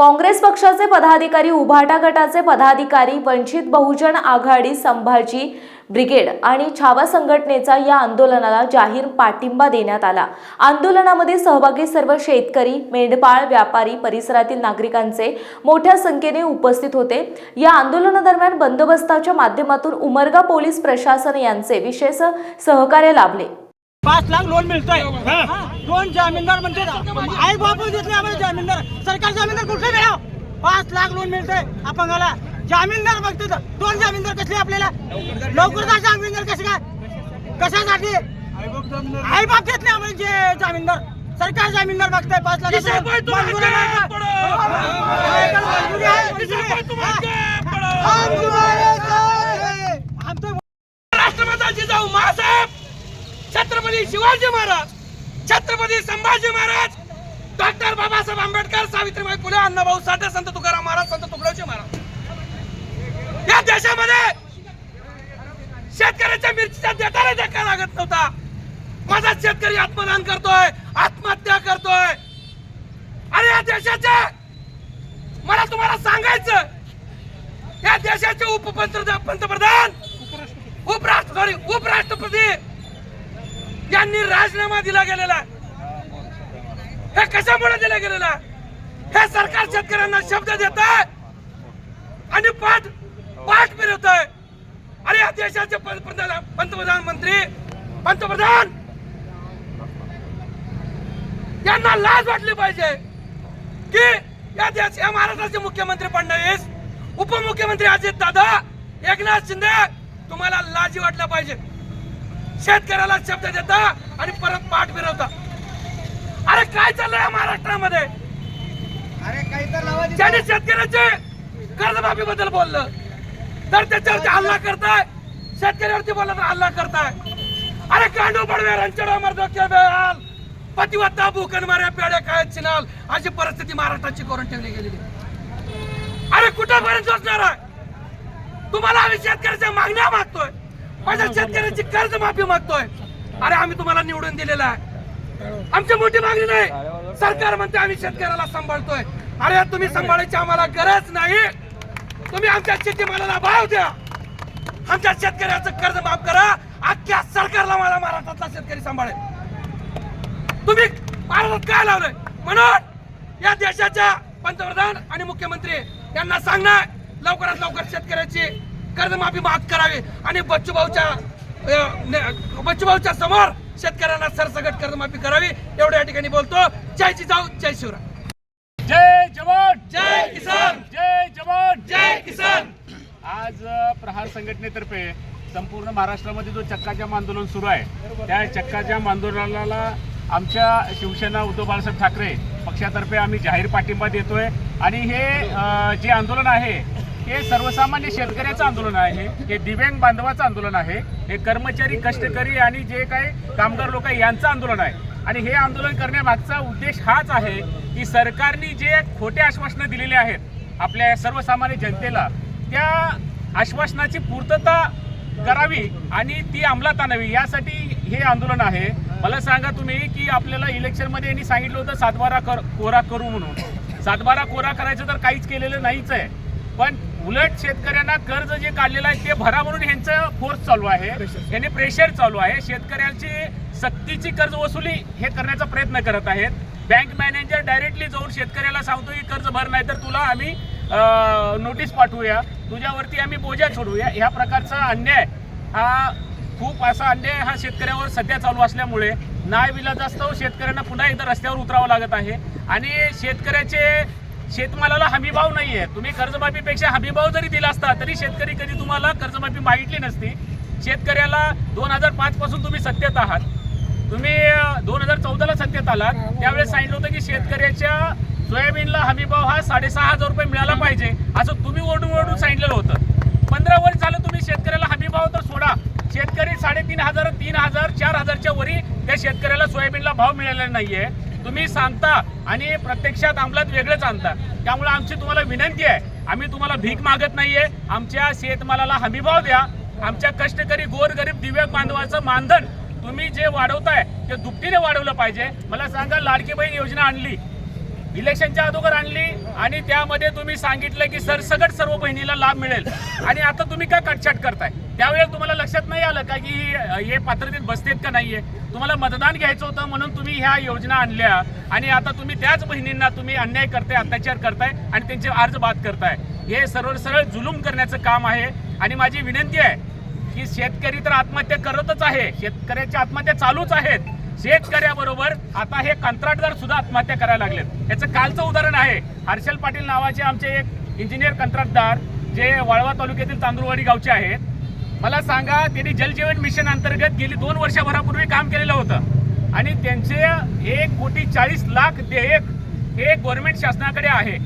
काँग्रेस पक्षाचे पदाधिकारी उभाटा गटाचे पदाधिकारी वंचित बहुजन आघाडी संभाजी ब्रिगेड आणि छावा संघटनेचा या आंदोलनाला जाहीर पाठिंबा देण्यात आला. आंदोलनामध्ये सहभागी सर्व शेतकरी मेंढपाळ व्यापारी परिसरातील नागरिकांचे मोठ्या संख्येने उपस्थित होते. या आंदोलनादरम्यान बंदोबस्ताच्या माध्यमातून उमरगा पोलीस प्रशासन यांचे विशेष सहकार्य लाभले. पाच लाख लोन मिळतोय. दोन जामीनदार म्हणते आई बाप घेतले आम्हाला जामीनदार. सरकार जामीनदार कुठे मिळाव? पाच लाख लोन मिळतोय अपंगाला. जामीनदार बघते. दोन जामीनदार कसले आपल्याला? लवकर जामीनदार कसे काय? कशासाठी? आई बाप घेतले आम्हाला जे जामीनदार. सरकार जामीनदार बघताय पाच लाख राष्ट्रमाता जिजाऊ महासाहेब. छत्रपती शिवाजी महाराज. छत्रपती संभाजी महाराज डॉक्टर बाबासाहेब आंबेडकर सावित्रीबाई फुले अण्णाभाऊ साठे संत तुकाराम महाराज संत तुकडोजी महाराज. या देशामध्ये शेतकऱ्याच्या मिरचीच्या देताना धक्का लागत नव्हता. माझा शेतकरी आत्मदान करतोय आत्महत्या करतोय. अरे या देशाचे मला तुम्हाला सांगायचं या देशाचे उपपंतप्रधान पंतप्रधान उपराष्ट्र सॉरी उपराष्ट्रपती यांनी राजीनामा दिला गेलेला हे कशामुळे दिला गेलेला हे सरकार शेतकऱ्यांना शब्द देत आहे आणि पाठ पाठ फिरवत आहे. अरे या देशाचे पंतप्रधान मंत्री पंतप्रधान! यांना लाज वाटली पाहिजे की या देश या महाराष्ट्राचे मुख्यमंत्री फडणवीस उपमुख्यमंत्री अजित दादा एकनाथ शिंदे तुम्हाला लाजी वाटल्या पाहिजे शेतकऱ्याला शब्द देता आणि परत पाठ फिरवता. अरे काय चाललंय महाराष्ट्रामध्ये? अरे काही तर ज्याने शेतकऱ्याचे कर्जमाफी बद्दल बोललं तर त्याच्यावरती हल्ला करताय. शेतकऱ्यावरती बोलला तर हल्ला करताय. अरे कांडू बडवे रंचडो मर्दो के बेहाल पतिवत्ता भूकन माऱ्या पेड्या काय चिनाल अशी परिस्थिती महाराष्ट्राची करून ठेवली गेलेली. अरे कुठेपर्यंत असणार आहे? तुम्हाला आम्ही शेतकऱ्याच्या मागण्या मागतोय. माझ्या शेतकऱ्यांची कर्ज माफी मागतोय. अरे आम्ही तुम्हाला निवडून दिलेला आहे. आमची मोठी मागणी नाही. सरकार म्हणते आम्ही शेतकऱ्याला सांभाळतोय. अरे तुम्ही सांभाळायची आम्हाला गरज नाही. तुम्ही आमच्या शेतीमालाला भाव द्या. आमच्या शेतकऱ्याचं कर्ज माफ करा. अख्ख्या सरकारला मला महाराष्ट्रातला शेतकरी सांभाळेल तुम्ही महाराष्ट्रात काय लावलंय? म्हणून या देशाच्या पंतप्रधान आणि मुख्यमंत्री यांना सांगणार लवकरात लवकर शेतकऱ्याची कर्जमाफी माफ करावी आणि बच्चूभाऊच्या बच्चूभाऊच्या समोर शेतकऱ्यांना सरसकट कर्जमाफी करावी एवढ्या या ठिकाणी बोलतो. जय जिजाऊ जय शिवराय. जय जवान! जय किसान! जय जवान! जय किसान! आज प्रहार संघटनेतर्फे संपूर्ण महाराष्ट्रामध्ये जो चक्काजाम आंदोलन सुरू आहे त्या चक्काजाम आंदोलनाला आमच्या शिवसेना उद्धव बाळासाहेब ठाकरे पक्षातर्फे आम्ही जाहीर पाठिंबा देतोय. आणि हे जे आंदोलन आहे हे सर्वसामान्य शेतकऱ्याचं आंदोलन आहे. हे दिव्यांग बांधवाचं आंदोलन आहे. हे कर्मचारी कष्टकरी आणि जे काही कामगार लोक आहे यांचं आंदोलन आहे. आणि हे आंदोलन करण्यामागचा उद्देश हाच आहे की सरकारने जे खोटे आश्वासनं दिलेली आहेत आपल्या सर्वसामान्य जनतेला त्या आश्वासनाची पूर्तता करावी आणि ती अंमलात आणावी यासाठी हे आंदोलन आहे. मला सांगा तुम्ही की आपल्याला इलेक्शनमध्ये यांनी सांगितलं होतं सातबारा कर कोरा करू म्हणून. सातबारा कोरा करायचं तर काहीच केलेलं नाहीच आहे. पण उलट शेतकऱ्यांना कर्ज जे काढलेलं आहे ते भरा म्हणून ह्यांचं फोर्स चालू आहे. यांनी प्रेशर चालू आहे. शेतकऱ्यांची सक्तीची कर्ज वसुली हे करण्याचा प्रयत्न करत आहेत. बँक मॅनेजर डायरेक्टली जाऊन शेतकऱ्याला सांगतो की कर्ज भर नाही तर तुला आम्ही नोटीस पाठवूया. तुझ्यावरती आम्ही बोजा सोडूया. ह्या प्रकारचा अन्याय हा खूप असा अन्याय हा शेतकऱ्यावर सध्या चालू असल्यामुळे नाय विलाजास्तव शेतकऱ्यांना पुन्हा एकदा रस्त्यावर उतरावं लागत आहे. आणि शेतकऱ्याचे शेतमालाला हमीभाव नाही आहे तुम्ही कर्जमाफीपेक्षा हमीभाव जरी दिला असता तरी शेतकरी कधी तुम्हाला कर्जमाफी मागितली नसती. शेतकऱ्याला दोन हजार पाच पासून तुम्ही सत्तेत आहात. तुम्ही दोन हजार चौदाला सत्तेत आलात. त्यावेळेस सांगितलं होतं की शेतकऱ्याच्या सोयाबीनला हमीभाव हा साडेसहा हजार रुपये मिळाला पाहिजे. असं तुम्ही ओढून ओढून सांगितलेलं होतं. पंधरा वर्ष झालं तुम्ही शेतकऱ्याला हमीभाव तर सोडा. शेतकरी साडेतीन हजार तीन हजार चार हजारच्या वरी त्या शेतकऱ्याला सोयाबीनला भाव मिळालेला नाहीये. तुम्ही सांगता आणि प्रत्यक्षात अंमलात वेगळंच आणता. त्यामुळे आमची तुम्हाला विनंती आहे. आम्ही तुम्हाला भीक मागत नाहीये. आमच्या शेतमालाला हमीभाव द्या. आमच्या कष्टकरी गोरगरीब दिव्यांग बांधवाचं मानधन तुम्ही जे वाढवताय ते दुपटीने वाढवलं पाहिजे. मला सांगा लाडकी बहीण योजना आणली. इलेक्शनच्या अगोदर आणली आणि त्यामध्ये तुम्ही सांगितलं की सरसकट सर्व बहिणीला लाभ मिळेल. आणि आता तुम्ही का कटछाट करताय? त्यावेळेला तुम्हाला लक्षात नाही आलं का की हे पात्रतेत बसतेत का नाहीये? तुम्हाला मतदान घ्यायचं होतं म्हणून तुम्ही ह्या योजना आणल्या आणि आता तुम्ही त्याच बहिणींना तुम्ही अन्याय करताय अत्याचार करताय आणि त्यांचे अर्ज बाद करताय. हे सरळ सरळ जुलूम करण्याचं काम आहे. आणि माझी विनंती आहे की शेतकरी तर आत्महत्या करतच आहे. शेतकऱ्याच्या आत्महत्या चालूच आहेत. शेतकऱ्याबरोबर आता हे कंत्राटदार सुद्धा आत्महत्या करायला लागलेत. याचं कालचं उदाहरण आहे. हर्षल पाटील नावाचे आमचे एक इंजिनियर कंत्राटदार जे वाळवा तालुक्यातील तांदुळवाडी गावचे आहेत. मला सांगा त्यांनी जलजीवन मिशन अंतर्गत गेली दोन वर्षभरापूर्वी काम केलेलं होतं. आणि त्यांचे एक कोटी चाळीस लाख देयक हे गव्हर्नमेंट शासनाकडे आहे.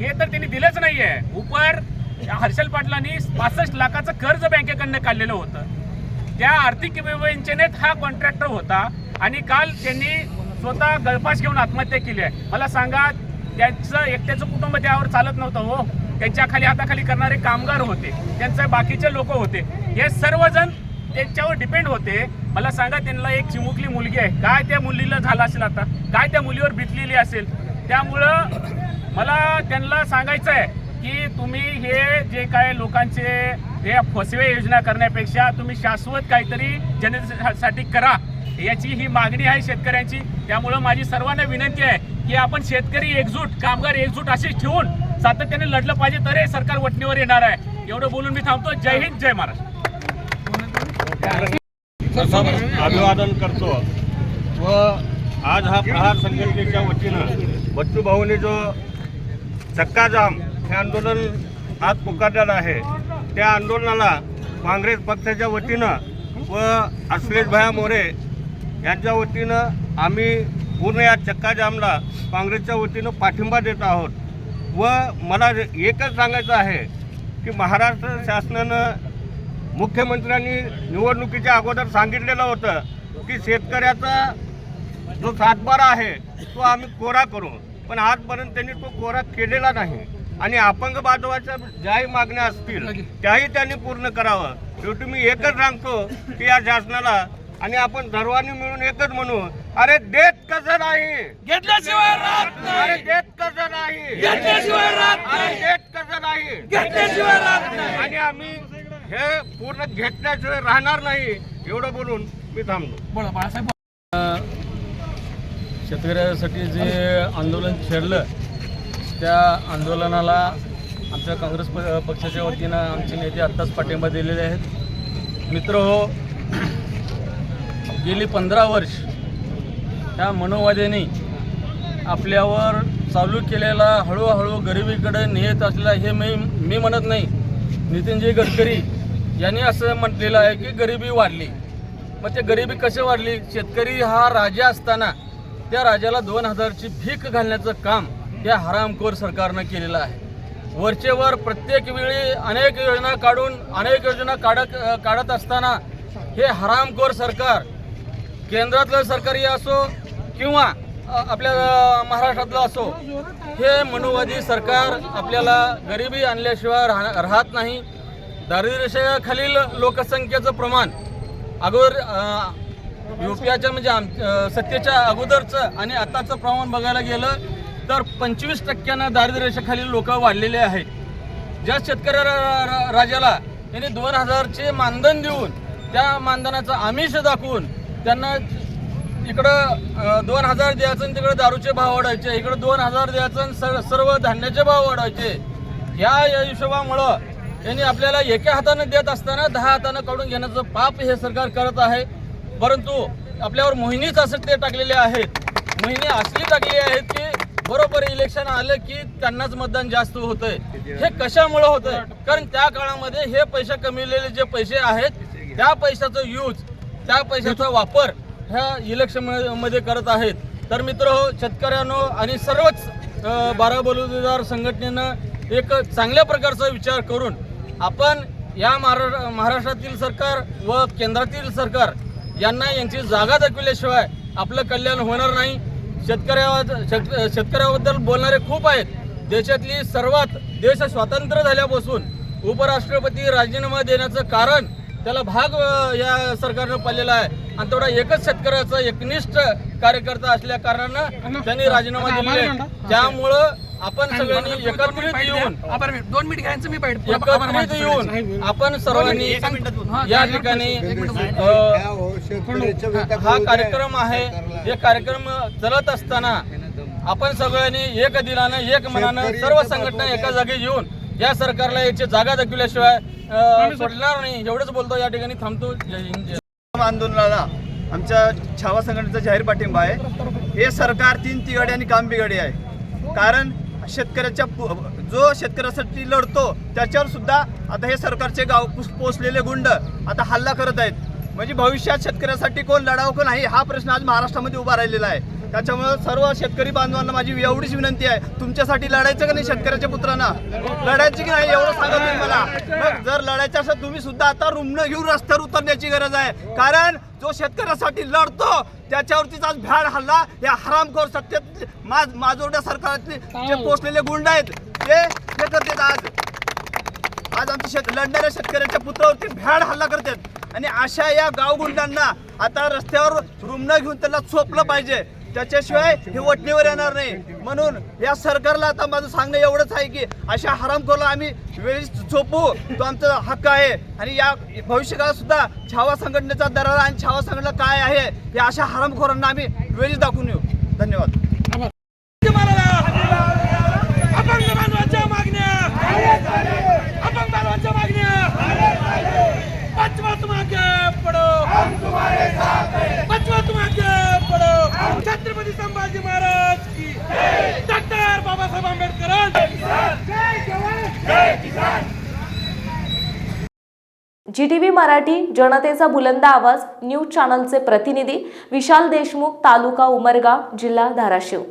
हे तर त्यांनी दिलंच नाही आहे उपर हर्षल पाटलांनी पासष्ट लाखाचं कर्ज बँकेकडनं काढलेलं होतं. त्या आर्थिक विवंचनेत हा कॉन्ट्रॅक्टर होता आणि काल त्यांनी स्वतः गळफास घेऊन आत्महत्या केली आहे. मला सांगा त्याचं एकट्याचं कुटुंब त्यावर चालत नव्हतं हो. त्यांच्या खाली हाताखाली करणारे कामगार होते. त्यांचे बाकीचे लोक होते. हे सर्वजण त्यांच्यावर डिपेंड होते. मला सांगा त्यांना एक चिमुकली मुलगी आहे. काय त्या मुलीला झालं असेल आता? काय त्या मुलीवर भितलेली असेल? त्यामुळं मला त्यांना सांगायचं आहे की तुम्ही हे जे काय लोकांचे हे फसवे योजना करण्यापेक्षा तुम्ही शाश्वत काहीतरी जनतेसाठी करा. याची ही मागणी आहे शेतकऱ्यांची. त्यामुळं माझी सर्वांना विनंती आहे की आपण शेतकरी एकजूट कामगार एकजूट अशीच ठेवून सातत्याने लढलं पाहिजे तर हे सरकार वटणीवर येणार आहे. एवढं बोलून मी थांबतो. जय हिंद जय महाराष्ट्र. अभिवादन करतो. व आज हा प्रहार संघटनेच्या वतीनं बच्चू भाऊने जो चक्काजाम हे आंदोलन आज पुकारलेलं आहे. त्या आंदोलनाला काँग्रेस पक्षाच्या वतीनं व अश्लेष भया मोरे यांच्या वतीनं आम्ही पूर्ण या चक्काजामला काँग्रेसच्या वतीनं पाठिंबा देत आहोत. व मला एकच सांगायचं आहे की महाराष्ट्र शासनानं मुख्यमंत्र्यांनी निवडणुकीच्या अगोदर सांगितलेलं होतं की शेतकऱ्याचा जो सातबारा आहे तो आम्ही कोरा करू. पण आजपर्यंत त्यांनी तो कोरा केलेला नाही. आणि अपंग बांधवाच्या ज्याही मागण्या असतील त्याही त्यांनी पूर्ण करावं. शेवटी मी एकच सांगतो की या शासनाला आणि आपण सर्वांनी मिळून एकच म्हणू अरे देत कसं नाही? घेतल्याशिवाय राहत अरे देत कसं नाही? घेतल्याशिवाय राहत अरे देत कसं नाही? घेतल्याशिवाय राहत आणि आम्ही हे पूर्ण घेतल्याशिवाय राहणार नाही एवढं बोलून मी थांबतो बोला बाळासाहेब. शेतकऱ्यासाठी जे आंदोलन छेडलं त्या आंदोलनाला आमच्या काँग्रेस प- पक्षाच्या वतीनं आमचे नेते आत्ताच पाठिंबा दिलेले आहेत. मित्र हो गेली पंधरा वर्ष ह्या मनोवाद्यांनी आपल्यावर चालू केलेला हळूहळू गरिबीकडे नेत असलेला हे मी मी म्हणत नाही नितीनजी गडकरी यांनी असं म्हटलेलं आहे की गरिबी वाढली. मग ते गरिबी कशी वाढली? शेतकरी हा राजा असताना त्या राजाला दोन हजारची भीक घालण्याचं काम हे हरामखोर सरकारनं केलेलं आहे. वरचे वर प्रत्येक वेळी अनेक योजना काढून अनेक योजना काढत काढत असताना हे हरामखोर सरकार केंद्रातलं सरकारी असो किंवा आपल्या महाराष्ट्रातलं असो हे मनुवादी सरकार आपल्याला गरिबी आणल्याशिवाय राह राहत नाही. दारिद्र्यरेषेखालील लोकसंख्येचं प्रमाण अगोदर युपीआच्या म्हणजे आम सत्तेच्या अगोदरचं आणि आताचं प्रमाण बघायला गेलं तर पंचवीस टक्क्यानं दारिद्र्यरेषेखालील लोक वाढलेले आहेत. ज्या शेतकऱ्या रा- रा- राजाला यांनी दोन हजारचे मानधन देऊन त्या मानधनाचं आमिष दाखवून त्यांना इकडं दोन हजार द्यायचं आणि तिकडं दारूचे भाव वाढायचे इकडं दोन हजार द्यायचं आणि सर सर्व धान्याचे भाव वाढायचे. या या हिशोबामुळं यांनी आपल्याला एका हातानं देत असताना दहा हातानं काढून घेण्याचं पाप हे सरकार करत आहे. परंतु आपल्यावर मोहिनीच असं ते टाकलेले आहेत. मोहिनी असली टाकली आहेत की बरोबर इलेक्शन आलं की त्यांनाच मतदान जास्त होतंय. हे कशामुळं होतंय? कारण त्या काळामध्ये हे पैसे कमविलेले जे पैसे आहेत त्या पैशाचं यूज त्या पैशाचा वापर ह्या इलेक्शनमध्ये करत आहेत. तर मित्र हो शेतकऱ्यांनो आणि सर्वच बारा बलुतेदार संघटनेनं एक चांगल्या प्रकारचा विचार करून आपण या महारा महाराष्ट्रातील सरकार व केंद्रातील सरकार यांना यांची जागा दाखविल्याशिवाय आपलं कल्याण होणार नाही. शेतकऱ्या शेत शेतकऱ्याबद्दल बोलणारे खूप आहेत. देशातली सर्वात देश स्वातंत्र्य झाल्यापासून उपराष्ट्रपती राजीनामा देण्याचं कारण त्याला भाग या सरकारनं पाडलेला आहे. आणि तेवढा एकच शेतकऱ्याचा एकनिष्ठ कार्यकर्ता असल्या कारणानं त्यांनी राजीनामा दिलेला आहे. त्यामुळं आपण सगळ्यांनी एकत्रित येऊन दोन मिनिट घ्यायचं मी एकत्रित येऊन आपण सर्वांनी या ठिकाणी अ, हा कार्यक्रम आहे हे कार्यक्रम चलत असताना आपण सगळ्यांनी एक दिलानं एक मनानं सर्व संघटना एका जागी येऊन या सरकारला याची जागा दाखविल्याशिवाय सोडणार नाही. एवढंच बोलतो या ठिकाणी थांबतो. जय हिंद जय आंदोलनाला आमच्या छावा संघटनेचा जाहीर पाठिंबा आहे. हे सरकार तीन तिघाडी आणि काम बिघाडी आहे. कारण शेतकऱ्याच्या पु- जो शेतकऱ्यासाठी लढतो त्याच्यावर सुद्धा आता हे सरकारचे गाव पुस- पोचलेले गुंड आता हल्ला करत आहेत. म्हणजे भविष्यात शेतकऱ्यासाठी कोण लढावं को नाही हा प्रश्न आज महाराष्ट्रामध्ये उभा राहिलेला आहे. त्याच्यामुळे सर्व शेतकरी बांधवांना माझी एवढीच विनंती आहे तुमच्यासाठी लढायचं का नाही शेतकऱ्याच्या पुत्रांना? लढायची की नाही एवढं सांगा तुम्ही मला. जर लढायचं असेल तुम्ही सुद्धा आता रुग्ण घेऊन रस्त्यावर उतरण्याची गरज आहे. कारण जो शेतकऱ्यासाठी लढतो त्याच्यावरतीच आज भ्याड हल्ला या हरामखोर सत्तेत माज माजोर्ड्या सरकारतले जे पोचलेले गुंड आहेत ते हे करतात आज. आज आमच्या शेत लढणाऱ्या शेतकऱ्याच्या पुत्रावरती भ्याड हल्ला करतात. आणि अशा या गावगुंडांना आता रस्त्यावर रुमणं घेऊन त्यांना चोपलं पाहिजे. त्याच्याशिवाय हे वटणीवर येणार नाही. म्हणून या सरकारला आता माझं सांगणं एवढंच आहे की अशा हरामखोरला आम्ही वेळी झोपू. तो आमचा हक्क आहे. आणि या भविष्यकाळात सुद्धा छावा संघटनेचा दरारा आणि छावा संघटना काय आहे हे अशा हरामखोरांना आम्ही वेळीच दाखवून येऊ. धन्यवाद. अपंग पडो. पचवत तुम्हाला छत्रपती संभाजी महाराज की doctor Babasaheb Ambedkar ji T V Marathi जनतेचा बुलंद आवाज न्यूज चॅनलचे प्रतिनिधी विशाल देशमुख तालुका उमरगाव जिल्हा धाराशिव.